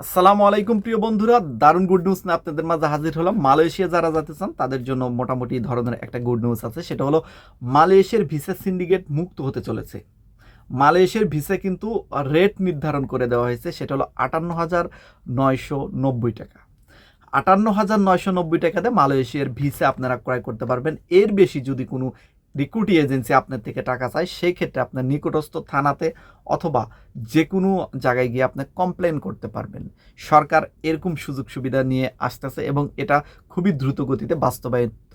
আসসালামু আলাইকুম, প্রিয় বন্ধুরা। দারুণ গুড নিউজ না আপনাদের মাঝে হাজির হলাম। মালয়েশিয়া যারা যেতে চান, তাদের জন্য মোটামুটি ধরনের একটা গুড নিউজ আছে। সেটা হলো, মালয়েশিয়ার ভিসা সিন্ডিকেট মুক্ত হতে চলেছে। মালয়েশিয়ার ভিসা কিন্তু রেট নির্ধারণ করে দেওয়া হয়েছে। সেটা হলো আটান্ন হাজার নয়শো নব্বই টাকা। আটান্ন হাজার নয়শো নব্বই টাকাতে মালয়েশিয়ার ভিসা আপনারা ক্রয় করতে পারবেন। এর বেশি যদি কোনো রিক্রুটি এজেন্সি আপনার থেকে টাকা চায়, সেই ক্ষেত্রে আপনার নিকটস্থ থানাতে অথবা যে কোনো জায়গায় গিয়ে আপনি কমপ্লেন করতে পারবেন। সরকার এরকম সুযোগ সুবিধা নিয়ে আসতেছে এবং এটা খুবই দ্রুত গতিতে বাস্তবায়িত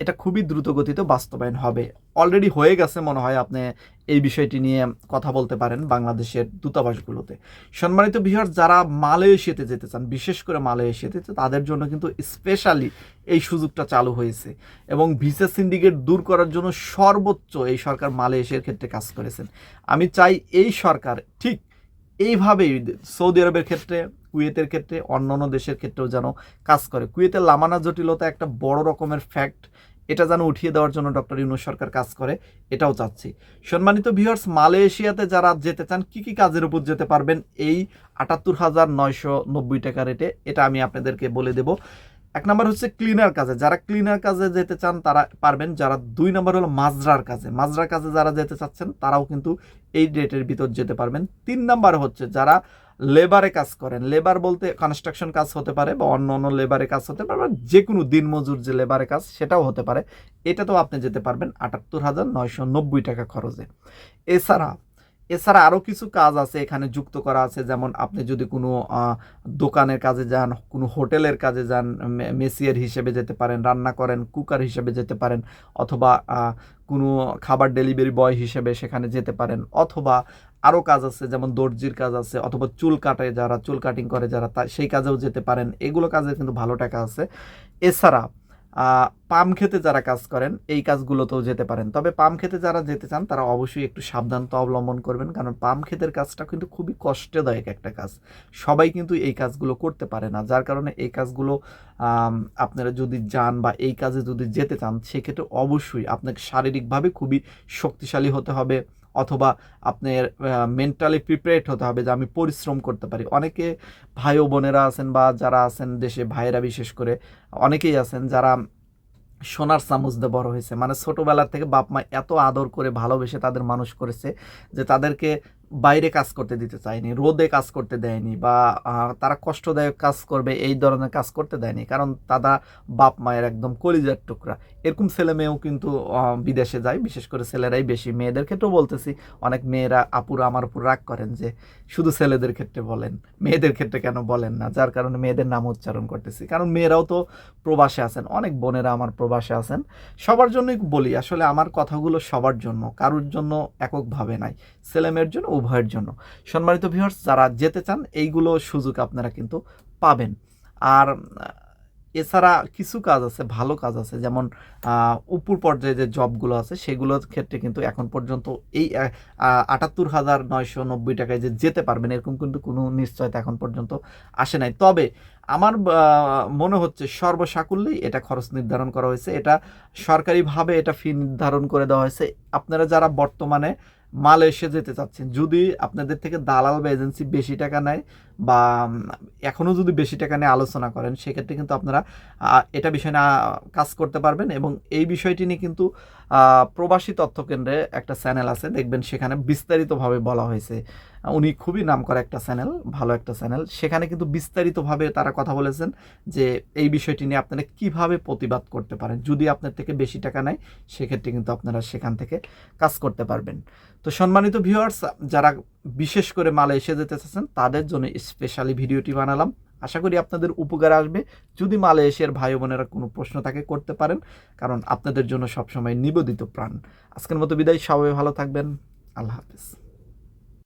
এটা খুবই দ্রুত গতিতে বাস্তবায়ন হবে। অলরেডি হয়ে গেছে মনে হয় আপনি এই বিষয়টি নিয়ে কথা বলতে পারেন বাংলাদেশের দূতাবাসগুলোতে। সম্মানিত বিহার যারা মালয়েশিয়াতে যেতে চান, বিশেষ করে মালয়েশিয়াতে তাদের জন্য কিন্তু স্পেশালি এই সুযোগটা চালু হয়েছে এবং ভিসা সিন্ডিকেট দূর করার জন্য সর্বোচ্চ এই সরকার মালয়েশিয়ার ক্ষেত্রে কাজ করেছেন। আমি চাই এই সরকার ঠিক এইভাবেই সৌদি আরবের ক্ষেত্রে কুয়েতের ক্ষেত্রে, অন্যান্য দেশের ক্ষেত্রেও যেন কাজ করে। কুয়েতের লামানা জটিলতা একটা বড় রকমের ফ্যাক্ট এটা যেন উঠিয়ে দেওয়ার জন্য ডক্টর ইউনুস সরকার কাজ করে, এটাও চাচ্ছি সম্মানিত ভিউয়ার্স মালয়েশিয়াতে যারা যেতে চান, কি কি কাজের উপর যেতে পারবেন? এই আটাত্তর হাজার নয়শো নব্বই টাকা রেটে এটা আমি আপনাদেরকে বলে দেব। এক নম্বর হচ্ছে ক্লিনার কাজে। যারা ক্লিনার কাজে যেতে চান, তারা পারবেন। যারা দুই নম্বর হলো মাজরার কাজে। মাজরার কাজে যারা যেতে চাচ্ছেন, তারাও কিন্তু এই ডেটের ভিতর যেতে পারবেন। তিন নাম্বার হচ্ছে, যারা লেবারে কাজ করেন। লেবার বলতে কনস্ট্রাকশন কাজ হতে পারে বা অন্য অন্য লেবারে কাজ হতে পারে বা যে কোনো দিনমজুর যে লেবারে কাজ, সেটাও হতে পারে। এটাতেও আপনি যেতে পারবেন আটাত্তর হাজার নয়শো নব্বই টাকা খরচে। এছাড়া এছাড়া আরও কিছু কাজ আছে এখানে যুক্ত করা আছে। যেমন আপনি যদি কোনো দোকানের কাজে যান, কোনো হোটেলের কাজে যান মেসিয়ার হিসেবে যেতে পারেন, রান্না করেন, কুকার হিসেবে যেতে পারেন, অথবা কোনো খাবার ডেলিভারি বয় হিসেবে সেখানে যেতে পারেন, অথবা আরও কাজ আছে, যেমন দর্জির কাজ আছে, অথবা চুল কাটে যারা, চুল কাটিং করে যারা, তা, সেই কাজেও যেতে পারেন। এগুলো কাজে কিন্তু ভালো টাকা আছে। এছাড়া পাম খেতে যারা কাজ করেন, এই কাজগুলোতেও যেতে পারেন। তবে পাম খেতে যারা যেতে চান, তারা অবশ্যই একটু সাবধানতা অবলম্বন করবেন, কারণ পাম ক্ষেতের কাজটা কিন্তু খুবই কষ্টদায়ক একটা কাজ। সবাই কিন্তু এই কাজগুলো করতে পারে না। যার কারণে এই কাজগুলো আপনারা যদি যান বা এই কাজে যদি যেতে চান, সেক্ষেত্রে অবশ্যই আপনাকে শারীরিকভাবে খুবই শক্তিশালী হতে হবে। অথবা আপনার মেন্টালি প্রিপেয়ার্ড হতে হবে যে আমি পরিশ্রম করতে পারি। অনেকে ভাই ও বোনেরা আছেন বা যারা আছেন দেশে, ভাইয়েরা বিশেষ করে, অনেকেই আছেন যারা সোনার চামচ দিয়ে বড় হয়েছে। মানে ছোটোবেলার থেকে বাপ মা এত আদর করে ভালোবেসে তাদের মানুষ করেছে যে তাদেরকে বাইরে কাজ করতে দিতে চায়নি, রোদে কাজ করতে দেয়নি বা তারা কষ্টদায়ক কাজ করবে, এই ধরনের কাজ করতে দেয়নি। কারণ তারা বাপ মায়ের একদম কলিজার টুকরা। এরকম ছেলে মেয়েও কিন্তু বিদেশে যায়, বিশেষ করে ছেলেরাই বেশি। মেয়েদের ক্ষেত্রেও বলতেছি, অনেক মেয়েরা, আপুরা আমার উপর রাগ করেন যে, শুধু ছেলেদের ক্ষেত্রে বলেন, মেয়েদের ক্ষেত্রে কেন বলেন না? যার কারণে মেয়েদের নাম উচ্চারণ করতেছি। কারণ মেয়েরাও তো প্রবাসে আছেন, অনেক বোনেরা আমার প্রবাসে আছেন। সবার জন্যই বলি, আসলে আমার কথাগুলো সবার জন্য, কারোর জন্য এককভাবে নাই। ছেলে মেয়ের জন্য উভয়ের জন্য। সম্মানিত ভিউয়ার্স যারা যেতে চান, এইগুলো সুযোগ আপনারা কিন্তু পাবেন। আর, এছাড়া কিছু কাজ আছে, ভালো কাজ আছে, যেমন উপর পর্যায়ে যে জবগুলো আছে, সেগুলোর ক্ষেত্রে কিন্তু এখন পর্যন্ত এই আটাত্তর হাজার নয়শো নব্বই টাকায় যে যেতে পারবেন, এরকম কিন্তু কোনো নিশ্চয়তা এখন পর্যন্ত আসে নাই। তবে, আমার মনে হচ্ছে সর্বসাকুল্যেই এটা খরচ নির্ধারণ করা হয়েছে। এটা সরকারিভাবে এটা ফি নির্ধারণ করে দেওয়া হয়েছে। আপনারা যারা বর্তমানে মালয়েশিয়া যেতে চাচ্ছেন। যদি আপনাদের থেকে দালাল বা এজেন্সি বেশি টাকা নেয় বা এখনও যদি বেশি টাকা নিয়ে আলোচনা করেন, সেক্ষেত্রে কিন্তু আপনারা এটা বিষয় না কাজ করতে পারবেন এবং এই বিষয়টি নিয়ে কিন্তু প্রবাসী তথ্য কেন্দ্রে একটা চ্যানেল আছে, দেখবেন সেখানে বিস্তারিতভাবে বলা হয়েছে। উনি খুবই নাম করা একটা চ্যানেল, ভালো একটা চ্যানেল। সেখানে কিন্তু বিস্তারিতভাবে তারা কথা বলেছেন যে, এই বিষয়টি নিয়ে আপনারা কীভাবে প্রতিবাদ করতে পারেন। যদি আপনার থেকে বেশি টাকা নেয়, সেক্ষেত্রে কিন্তু আপনারা সেখান থেকে কাজ করতে পারবেন। তো সম্মানিত ভিউয়ার্স, যারা বিশেষ করে মালয়েশিয়া যেতে চাচ্ছেন, তাদের জন্য স্পেশালি ভিডিওটি বানালাম। আশা করি আপনাদের উপকার আসবে। যদি মালয়েশিয়ার ভাই বোনেরা কোনো প্রশ্ন থাকে, করতে পারেন, কারণ আপনাদের জন্য সবসময় নিবেদিত প্রাণ। আজকের মতো বিদায়, সবাই ভালো থাকবেন। আল্লাহ হাফিজ।